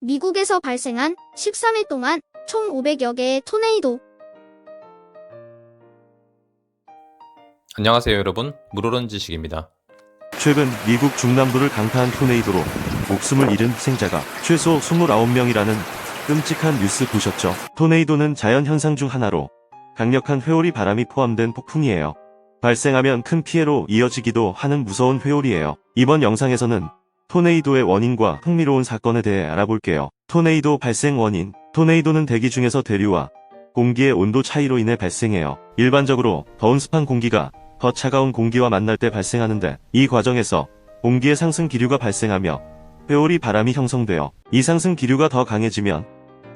미국에서 발생한 13일 동안 총 500여 개의 토네이도. 안녕하세요 여러분 물오른 지식입니다. 최근 미국 중남부를 강타한 토네이도로 목숨을 잃은 희생자가 최소 29명이라는 끔찍한 뉴스 보셨죠? 토네이도는 자연 현상 중 하나로 강력한 회오리 바람이 포함된 폭풍이에요. 발생하면 큰 피해로 이어지기도 하는 무서운 회오리예요. 이번 영상에서는 토네이도의 원인과 흥미로운 사건에 대해 알아볼게요. 토네이도 발생 원인 토네이도는 대기 중에서 대류와 공기의 온도 차이로 인해 발생해요. 일반적으로 더운 습한 공기가 더 차가운 공기와 만날 때 발생하는데 이 과정에서 공기의 상승 기류가 발생하며 회오리 바람이 형성되어 이 상승 기류가 더 강해지면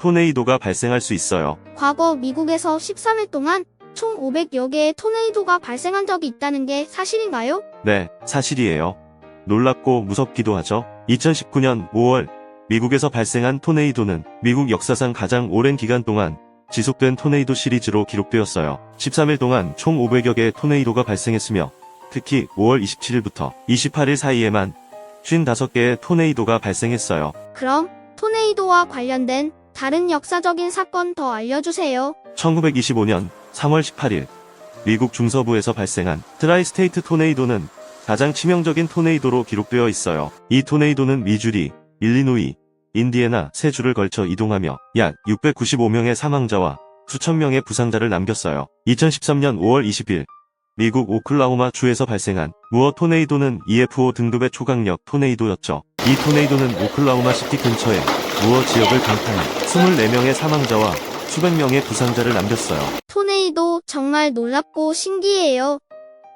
토네이도가 발생할 수 있어요. 과거 미국에서 13일 동안 총 500여 개의 토네이도가 발생한 적이 있다는 게 사실인가요? 네, 사실이에요. 놀랍고 무섭기도 하죠. 2019년 5월 미국에서 발생한 토네이도는 미국 역사상 가장 오랜 기간 동안 지속된 토네이도 시리즈로 기록되었어요. 13일 동안 총 500여 개의 토네이도가 발생했으며 특히 5월 27일부터 28일 사이에만 55개의 토네이도가 발생했어요. 그럼 토네이도와 관련된 다른 역사적인 사건 더 알려주세요. 1925년 3월 18일 미국 중서부에서 발생한 트라이스테이트 토네이도는 가장 치명적인 토네이도로 기록되어 있어요. 이 토네이도는 미주리, 일리노이, 인디애나 세 주를 걸쳐 이동하며 약 695명의 사망자와 수천 명의 부상자를 남겼어요. 2013년 5월 20일 미국 오클라호마 주에서 발생한 무어 토네이도는 EFO 등급의 초강력 토네이도였죠. 이 토네이도는 오클라호마 시티 근처의 무어 지역을 강타해 24명의 사망자와 수백 명의 부상자를 남겼어요. 토네이도 정말 놀랍고 신기해요.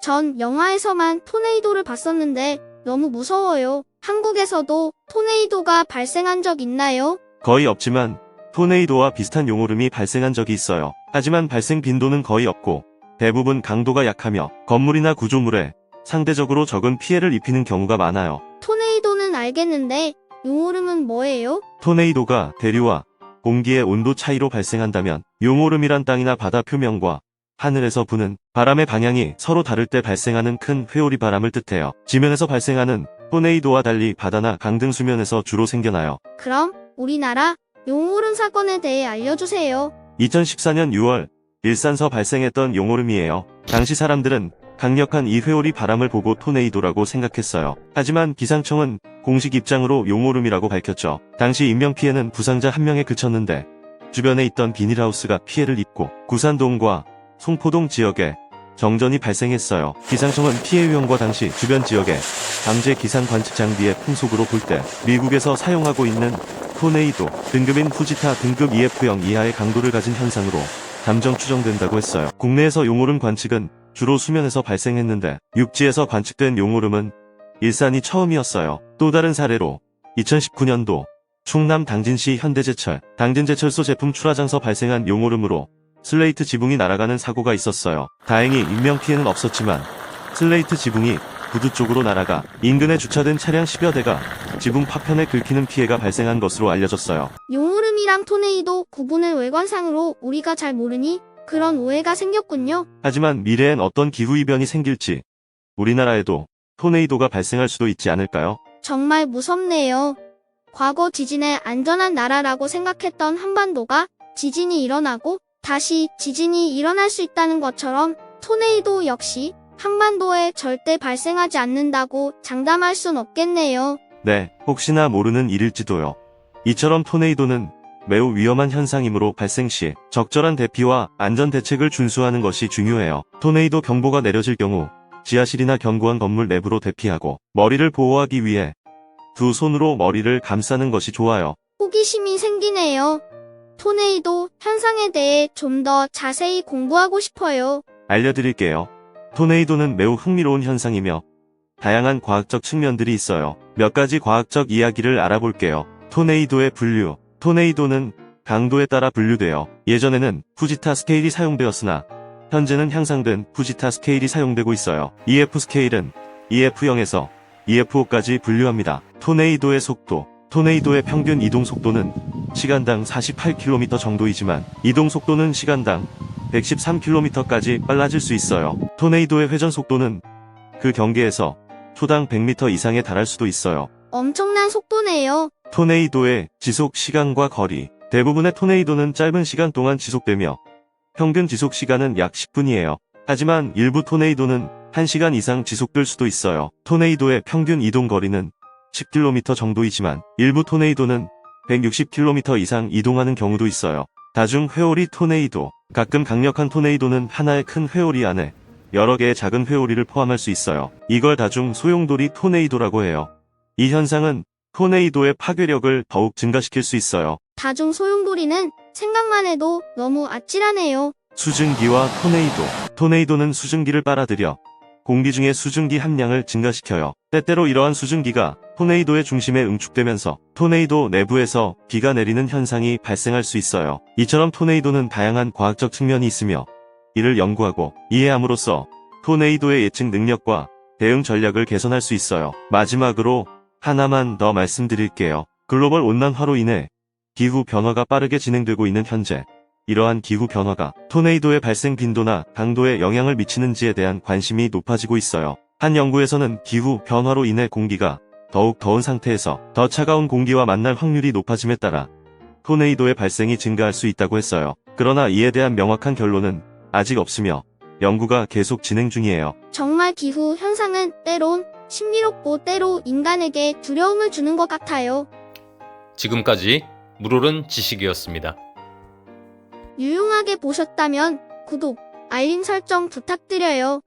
전 영화에서만 토네이도를 봤었는데 너무 무서워요. 한국에서도 토네이도가 발생한 적 있나요? 거의 없지만 토네이도와 비슷한 용오름이 발생한 적이 있어요. 하지만 발생 빈도는 거의 없고 대부분 강도가 약하며 건물이나 구조물에 상대적으로 적은 피해를 입히는 경우가 많아요. 토네이도는 알겠는데 용오름은 뭐예요? 토네이도가 대류와 공기의 온도 차이로 발생한다면 용오름이란 땅이나 바다 표면과 하늘에서 부는 바람의 방향이 서로 다를 때 발생하는 큰 회오리 바람을 뜻해요. 지면에서 발생하는 토네이도와 달리 바다나 강등 수면에서 주로 생겨나요. 그럼 우리나라 용오름 사건에 대해 알려주세요. 2014년 6월 일산서 발생했던 용오름이에요. 당시 사람들은 강력한 이 회오리 바람을 보고 토네이도라고 생각했어요. 하지만 기상청은 공식 입장으로 용오름이라고 밝혔죠. 당시 인명피해는 부상자 한 명에 그쳤는데 주변에 있던 비닐하우스가 피해를 입고 구산동과 송포동 지역에 정전이 발생했어요. 기상청은 피해 위험과 당시 주변 지역의 강제 기상 관측 장비의 풍속으로 볼 때 미국에서 사용하고 있는 토네이도 등급인 후지타 등급 EF형 이하의 강도를 가진 현상으로 감정 추정된다고 했어요. 국내에서 용오름 관측은 주로 수면에서 발생했는데 육지에서 관측된 용오름은 일산이 처음이었어요. 또 다른 사례로 2019년도 충남 당진시 현대제철 당진제철소 제품 출하장서 발생한 용오름으로 슬레이트 지붕이 날아가는 사고가 있었어요. 다행히 인명피해는 없었지만 슬레이트 지붕이 구두 쪽으로 날아가 인근에 주차된 차량 10여 대가 지붕 파편에 긁히는 피해가 발생한 것으로 알려졌어요. 용오름이랑 토네이도 구분을 외관상으로 우리가 잘 모르니 그런 오해가 생겼군요. 하지만 미래엔 어떤 기후이변이 생길지 우리나라에도 토네이도가 발생할 수도 있지 않을까요? 정말 무섭네요. 과거 지진의 안전한 나라라고 생각했던 한반도가 지진이 일어나고 다시 지진이 일어날 수 있다는 것처럼 토네이도 역시 한반도에 절대 발생하지 않는다고 장담할 순 없겠네요. 네, 혹시나 모르는 일일지도요. 이처럼 토네이도는 매우 위험한 현상이므로 발생 시 적절한 대피와 안전 대책을 준수하는 것이 중요해요. 토네이도 경보가 내려질 경우 지하실이나 견고한 건물 내부로 대피하고 머리를 보호하기 위해 두 손으로 머리를 감싸는 것이 좋아요. 호기심이 생기네요. 토네이도 현상에 대해 좀 더 자세히 공부하고 싶어요. 알려드릴게요. 토네이도는 매우 흥미로운 현상이며 다양한 과학적 측면들이 있어요. 몇 가지 과학적 이야기를 알아볼게요. 토네이도의 분류. 토네이도는 강도에 따라 분류되어 예전에는 푸지타 스케일이 사용되었으나 현재는 향상된 푸지타 스케일이 사용되고 있어요. EF 스케일은 EF0에서 EF5까지 분류합니다. 토네이도의 속도. 토네이도의 평균 이동 속도는 시간당 48km 정도이지만 이동 속도는 시간당 113km까지 빨라질 수 있어요. 토네이도의 회전 속도는 그 경계에서 초당 100m 이상에 달할 수도 있어요. 엄청난 속도네요. 토네이도의 지속 시간과 거리. 대부분의 토네이도는 짧은 시간 동안 지속되며 평균 지속 시간은 약 10분이에요. 하지만 일부 토네이도는 1시간 이상 지속될 수도 있어요. 토네이도의 평균 이동 거리는 10km 정도이지만 일부 토네이도는 160km 이상 이동하는 경우도 있어요. 다중 회오리 토네이도. 가끔 강력한 토네이도는 하나의 큰 회오리 안에 여러 개의 작은 회오리를 포함할 수 있어요. 이걸 다중 소용돌이 토네이도라고 해요. 이 현상은 토네이도의 파괴력을 더욱 증가시킬 수 있어요. 다중 소용돌이는 생각만 해도 너무 아찔하네요. 수증기와 토네이도. 토네이도는 수증기를 빨아들여 공기 중의 수증기 함량을 증가시켜요. 때때로 이러한 수증기가 토네이도의 중심에 응축되면서 토네이도 내부에서 비가 내리는 현상이 발생할 수 있어요. 이처럼 토네이도는 다양한 과학적 측면이 있으며 이를 연구하고 이해함으로써 토네이도의 예측 능력과 대응 전략을 개선할 수 있어요. 마지막으로 하나만 더 말씀드릴게요. 글로벌 온난화로 인해 기후 변화가 빠르게 진행되고 있는 현재 이러한 기후 변화가 토네이도의 발생 빈도나 강도에 영향을 미치는지에 대한 관심이 높아지고 있어요. 한 연구에서는 기후 변화로 인해 공기가 더욱 더운 상태에서 더 차가운 공기와 만날 확률이 높아짐에 따라 토네이도의 발생이 증가할 수 있다고 했어요. 그러나 이에 대한 명확한 결론은 아직 없으며 연구가 계속 진행 중이에요. 정말 기후 현상은 때론 신비롭고 때로 인간에게 두려움을 주는 것 같아요. 지금까지 물오른 지식이었습니다. 유용하게 보셨다면 구독, 알림 설정 부탁드려요.